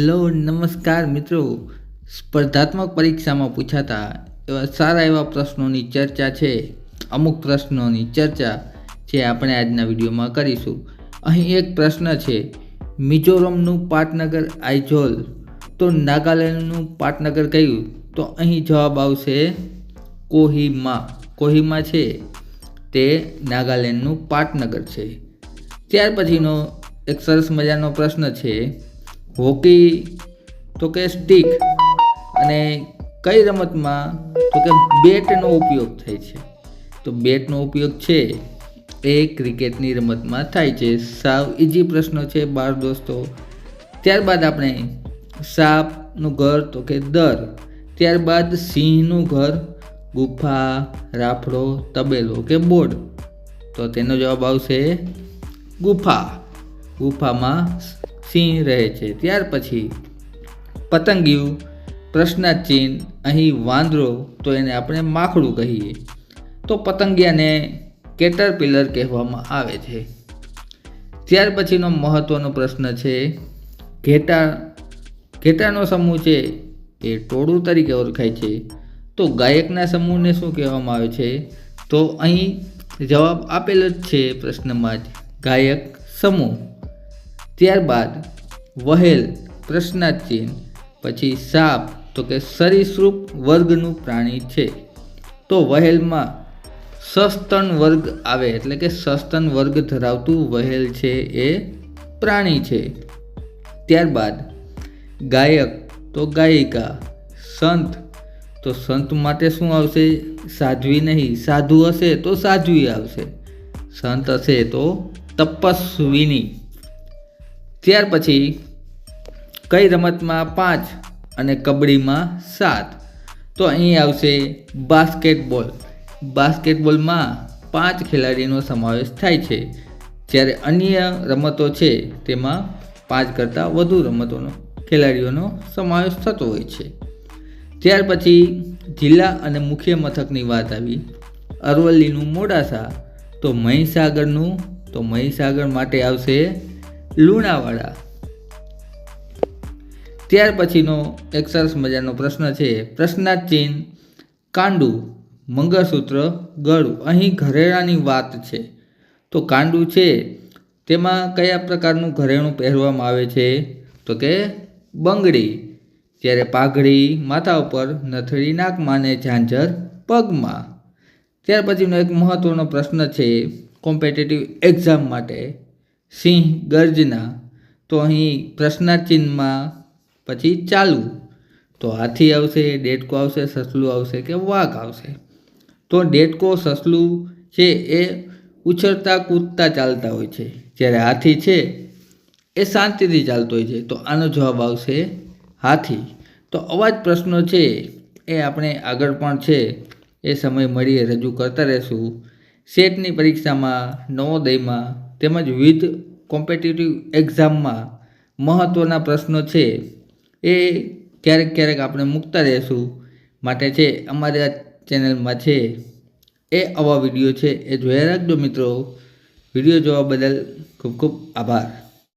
Hello, નમસ્કાર મિત્રો. સ્પર્ધાત્મક પરીક્ષામાં પૂછાતા એવા સારા એવા પ્રશ્નોની ચર્ચા છે. અમુક પ્રશ્નોની ચર્ચા જે આપણે આજના વિડીયોમાં કરીશું. અહીં એક પ્રશ્ન છે, મિઝોરમનું પાટનગર આઇઝોલ. તો નાગાલેન્ડનું પાટનગર કયું? તો અહીં જવાબ આવશે કોહિમા. કોહિમા છે. તે નાગાલેન્ડનું પાટનગર છે. ત્યાર પછીનો એક સરસ મજાનો પ્રશ્ન છે હોકી, તો કે સ્ટીક અને કઈ રમતમાં તો કે બેટનો ઉપયોગ થાય છે. તો બેટનો ઉપયોગ છે એ ક્રિકેટની રમતમાં થાય છે. સાવ ઇઝી પ્રશ્ન છે બાર દોસ્તો. ત્યારબાદ આપણે સાપનું ઘર તો કે દર. ત્યારબાદ સિંહનું ઘર, ગુફા, રાફડો, તબેલો કે બોર્ડ. તો તેનો જવાબ આવશે ગુફા. ગુફામાં સિંહ રહે છે. ત્યાર પછી પતંગિયું પ્રશ્નાચિહ્ન અહીં વાંદરો, તો એને આપણે માખડું કહીએ. તો પતંગિયાને કેટરપિલર કહેવામાં આવે છે. ત્યાર પછીનો મહત્ત્વનો પ્રશ્ન છે, ઘેટા, ઘેટાનો સમૂહ છે, એ ટોળું તરીકે ઓળખાય છે. તો ગાયકના સમૂહને શું કહેવામાં આવે છે? તો અહીં જવાબ આપેલો જ છે પ્રશ્નમાં જ, ગાયક સમૂહ. ત્યારબાદ વહેલ પ્રશ્નાચિહ્ન પછી સાપ, તો કે સરીસૃપ વર્ગનું પ્રાણી છે. તો વહેલમાં સસ્તન વર્ગ આવે, એટલે કે સસ્તન વર્ગ ધરાવતું વહેલ છે એ પ્રાણી છે. ત્યારબાદ ગાયક, તો ગાયિકા. સંત, તો સંત માટે શું આવશે? સાધ્વી નહીં, સાધુ હશે તો સાધ્વી આવશે. સંત હશે તો તપસ્વીની. ત્યાર પછી કઈ રમતમાં પાંચ અને કબડ્ડીમાં સાત? તો અહીં આવશે બાસ્કેટબોલ. બાસ્કેટબોલમાં પાંચ ખેલાડીનો સમાવેશ થાય છે. જ્યારે અન્ય રમતો છે, તેમાં પાંચ કરતાં વધુ રમતોનો, ખેલાડીઓનો સમાવેશ થતો હોય છે. ત્યાર પછી જિલ્લા અને મુખ્ય મથકની વાત આવી. અરવલ્લીનું મોડાસા. તો મહીસાગરનું, તો મહીસાગર માટે આવશે લુણાવાડા. ત્યાર પછીનો એક સરસ મજાનો પ્રશ્ન છે. પ્રશ્નાર્થ ચિહ્ન, કાંડું, મંગળસૂત્ર, ગળું. અહીં ઘરેણાની વાત છે. તો કાંડું છે, તેમાં કયા પ્રકારનું ઘરેણું પહેરવામાં આવે છે? તો કે બંગડી. જ્યારે પાઘડી માથા ઉપર, નથળી નાકમાં અને ઝાંઝર પગમાં. ત્યાર પછીનો એક મહત્ત્વનો પ્રશ્ન છે, કોમ્પિટેટિવ એક્ઝામ માટે. સિંહ ગર્જના, તો અહીં પ્રશ્નાચિહ્નમાં પછી ચાલુ. તો હાથી આવશે, ડેટકો આવશે, સસલું આવશે કે વાઘ આવશે. તો ડેટકો, સસલું છે એ ઉછળતા કૂદતા ચાલતા હોય છે. જ્યારે હાથી છે એ શાંતિથી ચાલતો હોય છે. તો આનો જવાબ આવશે હાથી. તો આવા જ પ્રશ્નો છે એ આપણે આગળ પણ છે. એ સમય મળીએ, રજૂ કરતા રહેશું. સેટની પરીક્ષામાં નવોદયમાં તેમજ વિવિધ કોમ્પિટિટિવ એક્ઝામમાં મહત્ત્વના પ્રશ્નો છે એ ક્યારેક ક્યારેક આપણે મૂકતા રહેશું. માટે છે અમારી આ ચેનલમાં છે એ આવા વીડિયો છે એ જોયા રાખજો મિત્રો. વીડિયો જોવા બદલ ખૂબ ખૂબ આભાર.